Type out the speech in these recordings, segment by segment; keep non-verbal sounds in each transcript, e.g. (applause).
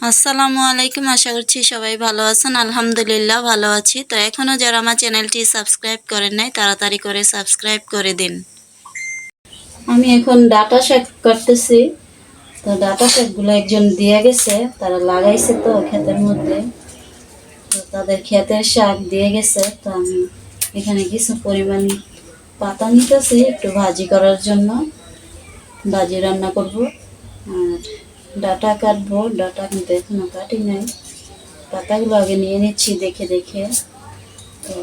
আসসালামু আলাইকুম, আশা করছি সবাই ভালো আছেন। আলহামদুলিল্লাহ ভালো আছি। তো এখনও যারা আমার চ্যানেলটি সাবস্ক্রাইব করেন নাই, তাড়াতাড়ি করে সাবস্ক্রাইব করে দিন। আমি এখন ডাটা শাক করতেছি। তো ডাটা শাকগুলো একজন দিয়ে গেছে, তারা লাগাইছে তো ক্ষেতের মধ্যে। তো তাদের ক্ষেতের শাক দিয়ে গেছে। তো আমি এখানে কিছু পরিমাণ পাতা নিতেছি, একটু ভাজি করার জন্য। ভাজি রান্না করব। আর ডাটা কাটবো, ডাটা কিন্তু এখনও কাটি নাই। পাতাগুলো আগে নিয়ে নিচ্ছি দেখে দেখে। তো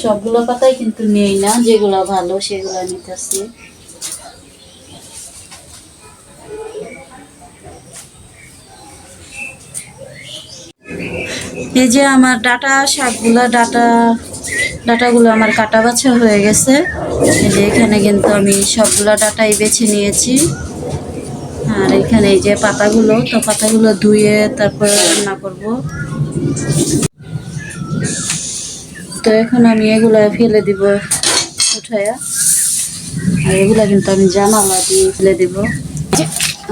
সবগুলো পাতাই কিন্তু নেই না, যেগুলো ভালো সেগুলো নিতেছি। এই যে আমার ডাটা শাকগুলো, ডাটা, ডাটাগুলো আমার কাটা বাছা হয়ে গেছে। এই যে এখানে কিন্তু আমি সবগুলো ডাটাই বেছে নিয়েছি। আর এখানে এই যে পাতাগুলো, তো পাতাগুলো ধুয়ে তারপরে রান্না করব। তো এখন আমি এগুলো ফেলে দিব উঠায়া। আর এগুলো কিন্তু আমি জানালা দিয়ে ফেলে দিব।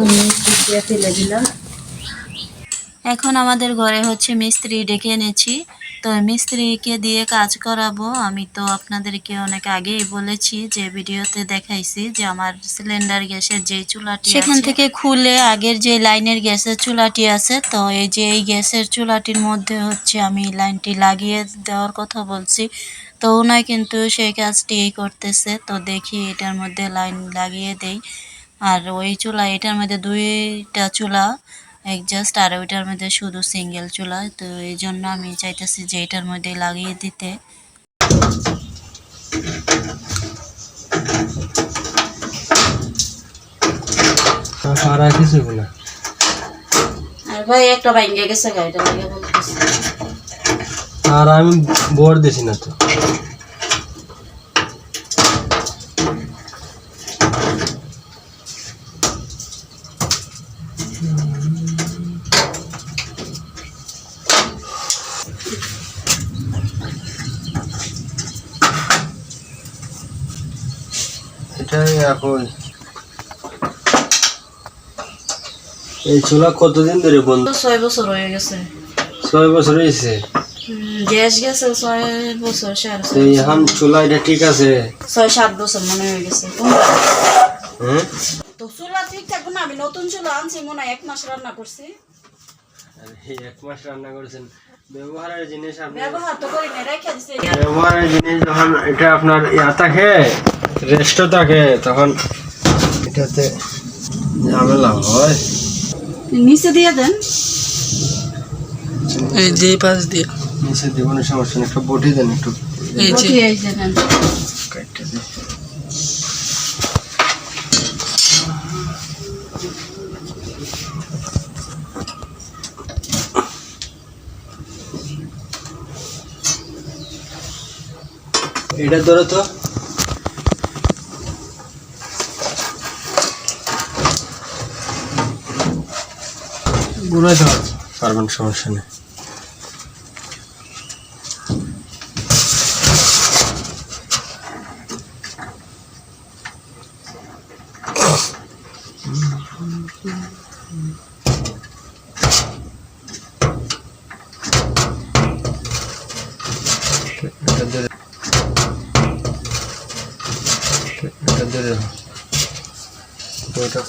আমি ফেলে দিলাম। এখন আমাদের ঘরে হচ্ছে মিস্ত্রি ডেকে এনেছি। তো মিস্ত্রিকে দিয়ে কাজ করাবো আমি তো আপনাদেরকে অনেক আগেই বলেছি যে ভিডিওতে দেখাইছি যে আমার সিলিন্ডার গ্যাসের যে চুলাটি সেখান থেকে খুলে আগের যে লাইনের গ্যাসের চুলাটি আছে তো এই যে এই গ্যাসের চুলাটির মধ্যে হচ্ছে আমি লাইনটি লাগিয়ে দেওয়ার কথা বলছি। তো ওনায় কিন্তু সেই কাজটি করতেছে তো দেখি এটার মধ্যে লাইন লাগিয়ে দেই। আর ওই চুলা এটার মধ্যে দুইটা চুলা জাস্ট আর ওইটার মধ্যে শুধু সিঙ্গেল চুলা তো এই জন্য আমি চাইতেছি যে এটার মধ্যে লাগিয়ে দিতে। আর আর কিছু না আর ভাই একটা বাইঙ্গে গেছে গাড়িটা আর আমি বোর দিছি না তো। এটাই এখন। এই চুলা কতদিন ধরে বন্ধ? ছয় বছর হয়ে গেছে। ছয় বছর হয়েছে? গ্যাস গেছে ছয় বছর সাড়ে ছয় এখন চুলা এটা ঠিক আছে? ছয় সাত বছর মনে হয়ে গেছে? হ্যাঁ তো চুলা ঠিক থাকব না আমি নতুন চুলা আনছি মনে হয় এক মাস রান্না করছি। আর এক মাস রান্না করেছেন। ব্যবহারের জিনিস ব্যবহার তো করি না রেখে দিছি। ব্যবহারের জিনিস যখন এটা আপনার ইয়া থাকে রেস্ট থাকে তখন এটাতে ঝামেলা হয়। নিচে দিয়ে দেন। এই যে পাশ দিয়ে। নিচে জীবনের সমস্যা নেই একটু বটি দেন একটু। এই যে। কাটতে দেন এটা ধরো তো। ঘুরে দাও পারবেন সমস্যা নেই। এটা ধরে রাখো।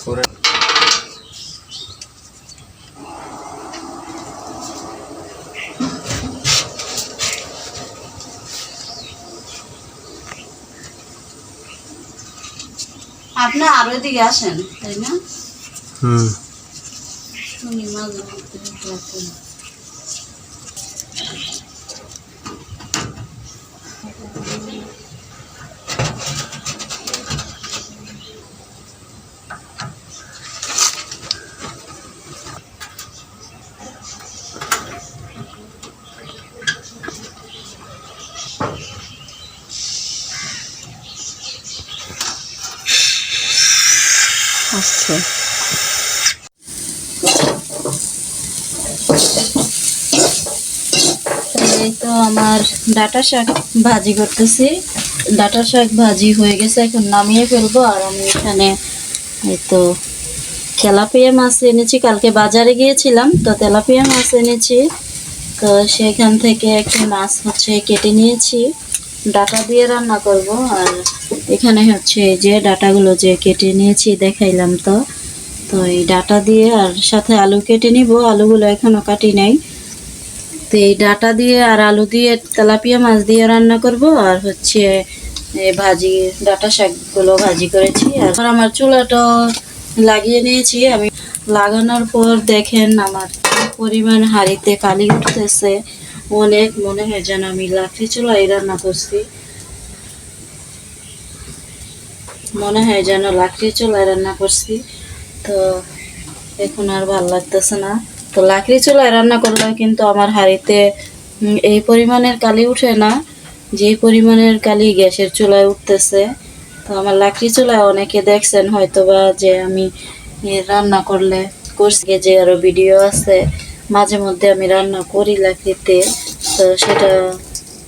করে আপনি আরও এদিকে আসেন তাই না হুম শুনি মাঝে এই তো আমার ডাটা শাক ভাজি করতেছি। ডাটা শাক ভাজি হয়ে গেছে, এখন নামিয়ে ফেলব আর আমি এখানে এই তো তেলাপিয়া মাছ এনেছি। কালকে বাজারে গিয়েছিলাম, তো তেলাপিয়া মাছ এনেছি। তো সেখান থেকে একটি মাছ হচ্ছে কেটে নিয়েছি। ডাটা দিয়ে রান্না করব, আর এখানে হচ্ছে যে ডাটাগুলো যে কেটে নিয়েছি, দেখাইলাম তো। তো এই ডাটা দিয়ে আর সাথে আলু কেটে নিব। আলুগুলো এখনও কাটি নাই। তো এই ডাটা দিয়ে আর আলু দিয়ে তেলাপিয়া মাছ দিয়ে রান্না করব আর হচ্ছে ভাজি, ডাটা শাকগুলো ভাজি করেছি। আর আমার চুলাটা লাগিয়ে নিয়েছি। আমি লাগানোর পর দেখেন আমার পরিমাণ হাঁড়িতে কালি উঠতেছে। অনেক মনে হয় যেন আমি লাকড়ি চুলাই রান্না করছি। মনে হয় যেন লাকড়ি চুলায় রান্না করছি। তো এখন আর ভালো লাগতেছে না। তো লাকড়ি চুলায় রান্না করলেও কিন্তু আমার হাঁড়িতে এই পরিমাণের কালি উঠে না, যে পরিমাণের কালি গ্যাসের চুলায় উঠতেছে। তো আমার লাকড়ি চুলায় অনেকে দেখছেন হয়তো বা যে আমি রান্না করলে করছি। যে আরও ভিডিও আছে, মাঝে মধ্যে আমি রান্না করি লাকড়িতে। তো সেটা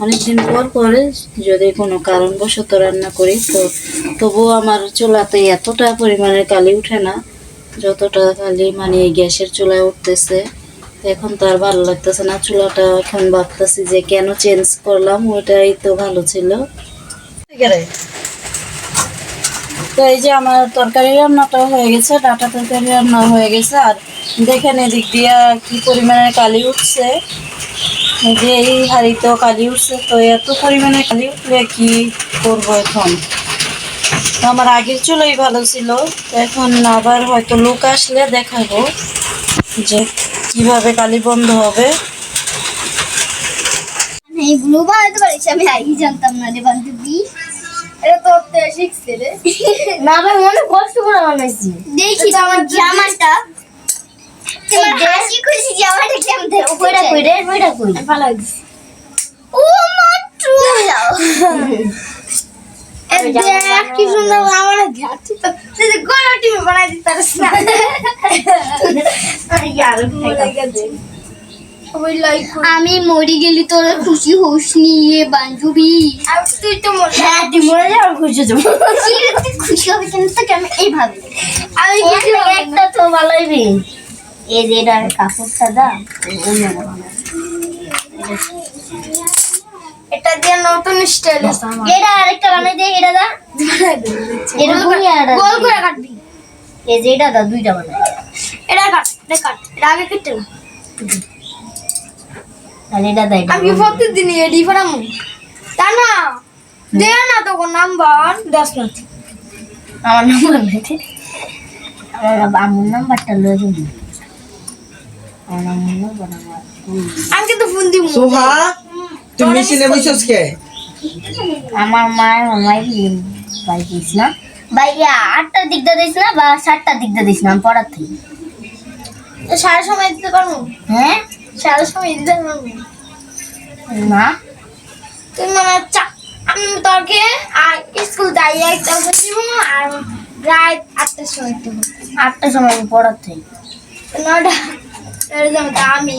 অনেকদিন পর পরে যদি কোনো কারণবশত রান্না করি, তো তবুও আমার চুলাতে এতটা পরিমাণের কালি উঠে না। যতটা খালি মানে গ্যাসের চুলায় উঠতেছে, এখন তো আর ভালো লাগতেছে না। চুলাটা এখন ভাবতেছি যে কেন চেঞ্জ করলাম, ওইটাই তো ভালো ছিল। তো এই যে আমার তরকারি রান্নাটা হয়ে গেছে, ডাটা তরকারি রান্না হয়ে গেছে। আর দেখেন এদিক দিয়া কি পরিমাণে কালি উঠছে। যে এই হাঁড়িতেও কালি উঠছে, তো এত পরিমাণে কালি উঠলে কি করব এখন? আমার আগের চুলোই ভালো ছিল। তো এখন আবার হয়তো লোক আসলে দেখাবো যে কীভাবে কালি বন্ধ হবে। এইগুলো বানাতে পারিস আমি আগেই জানতাম না রে বান্ধবী এটা তো শিখছে রে। না ভাই অনেক কষ্ট করে বানাইছি। দেখি আমার জামাটা। তোমার হাসি খুশি জামাটা কেমন থাকে কইরা কইরা কইরা কই ভালো লাগছে ও মাত্র। দেখ (laughs) কি সুন্দর আমার ঘাটি তো। তুই গোলা টিমে বানাই দিতে পারিস না। আমি মরে গেলি তোরা খুশি হোস নিয়ে বান্ধবী। তুই তো হ্যাঁ তুই মরে যাওয়ার খুশি যাব। খুশি হবে কিন্তু তোকে আমি এইভাবে আমি একটা তো ভালোই বে এই যে এটা কাপড় সাদা এটা দিয়ে নতুন স্টাইল এটা আরেকটা বানাই দে এটা দা। এটা গোল করে কাটবি। এই যে এটা দা দুইটা বানাই এটা কাট এটা কাট। এটা আগে কেটে না। তাহলে এটা দেয় আমি প্রতিদিন এডি ফরামু তা না দে না তো কোন নাম্বার। দশ না আমার নাম্বার নেই আমার আমার নাম্বারটা লয়ে যাবি। আমার নাম্বার আমি কিন্তু ফোন দিব। সোহা। তুমি মেশিনে বসেছ কে আমার মায়ের মামাই বাই দিস না ভাইয়া আটটার দিক দিয়ে দিস না বা সাতটার দিক দিয়ে দিস না পড়ার থেকে। সারা সময় দিতে পারব? হ্যাঁ? সারা সময় দিতে পারব? না। তুমি মানে চা- আমি তোকে আর স্কুল যাই একটা দিব আর রাত আটটার সময় দেবো। আটটার সময় আমি পড়ার থেকে। নটা আমি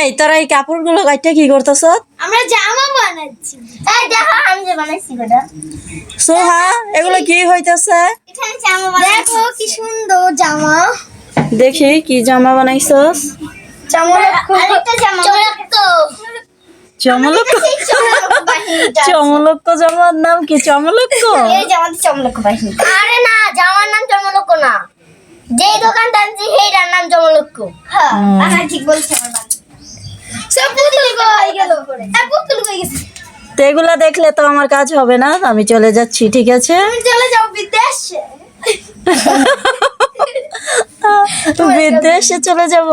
এই তোরা এই কাপড়গুলো কাটতে কি করতেছ? আমরা জামা বানাচ্ছি। এই দেখো আমি যে বানাইছি গোটা। সোহা এগুলো কি হইতেছে? এখানে জামা দেখো কি সুন্দর জামা। দেখি কি জামা বানাইছস? চমলক্ষ (laughs) জামার নাম কি চমলক্ষ (laughs) এই জামাতে বাহিনী। আরে না জামার নাম না। যে দোকান টানছি সেইটার নাম চমলক্ষ হ্যাঁ ঠিক বলছে আমার তো এগুলা দেখলে তো আমার কাজ হবে না আমি চলে যাচ্ছি ঠিক আছে? চলে যাও বিদেশে। বিদেশে চলে যাব?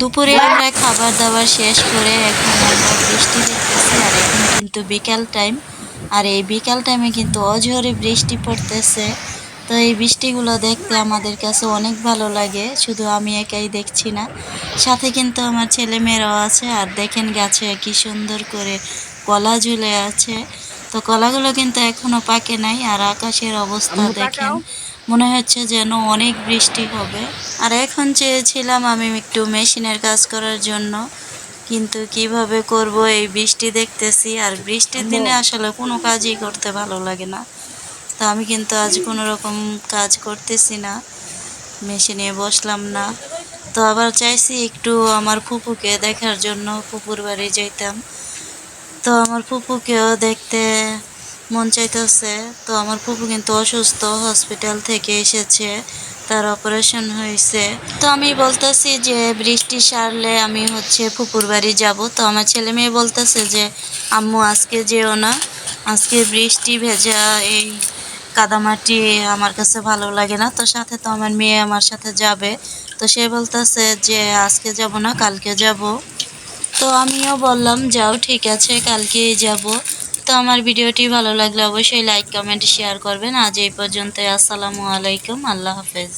দুপুরে আমরা খাবার দাবার শেষ করে এখন আমরা বৃষ্টি দেখতেছি আর এখন কিন্তু বিকাল টাইম আর এই বিকাল টাইমে কিন্তু অঝরে বৃষ্টি পড়তেছে। তো এই বৃষ্টিগুলো দেখতে আমাদের কাছে অনেক ভালো লাগে শুধু আমি একাই দেখছি না। সাথে কিন্তু আমার ছেলে মেয়েরাও আছে আর দেখেন গাছে কি সুন্দর করে কলা ঝুলে আছে। তো কলাগুলো কিন্তু এখনও পাকে নাই আর আকাশের অবস্থা দেখেন। মনে হচ্ছে যেন অনেক বৃষ্টি হবে। আর এখন চেয়েছিলাম আমি একটু মেশিনের কাজ করার জন্য কিন্তু কীভাবে করব এই বৃষ্টি দেখতেছি আর বৃষ্টির দিনে আসলে কোনো কাজই করতে ভালো লাগে না। তো আমি কিন্তু আজ কোনো রকম কাজ করতেছি না। মেশিনে বসলাম না। তো আবার চাইছি একটু আমার ফুপুকে দেখার জন্য ফুপুর বাড়ি যাইতাম। তো আমার ফুপুকেও দেখতে মন চাইতেছে। তো আমার ফুপু কিন্তু অসুস্থ, হসপিটাল থেকে এসেছে, তার অপারেশন হয়েছে। তো আমি বলতেছি যে, বৃষ্টি সারলে আমি হচ্ছে ফুপুর বাড়ি যাব। তো আমার ছেলে মেয়ে বলতেছে যে, আম্মু আজকে যেও না। আজকে বৃষ্টি ভেজা এই কাদামাটি আমার কাছে ভালো লাগে না। তো সাথে তো আমার মেয়ে আমার সাথে যাবে। তো সে বলতেছে যে, আজকে যাব না, কালকে যাব। তো আমিও বললাম, যাও, ঠিক আছে, কালকেই যাব। তো আমার ভিডিওটি ভালো লাগলে অবশ্যই লাইক কমেন্ট শেয়ার করবেন। আজ এই পর্যন্ত আসসালামু আলাইকুম। আল্লাহ হাফেজ।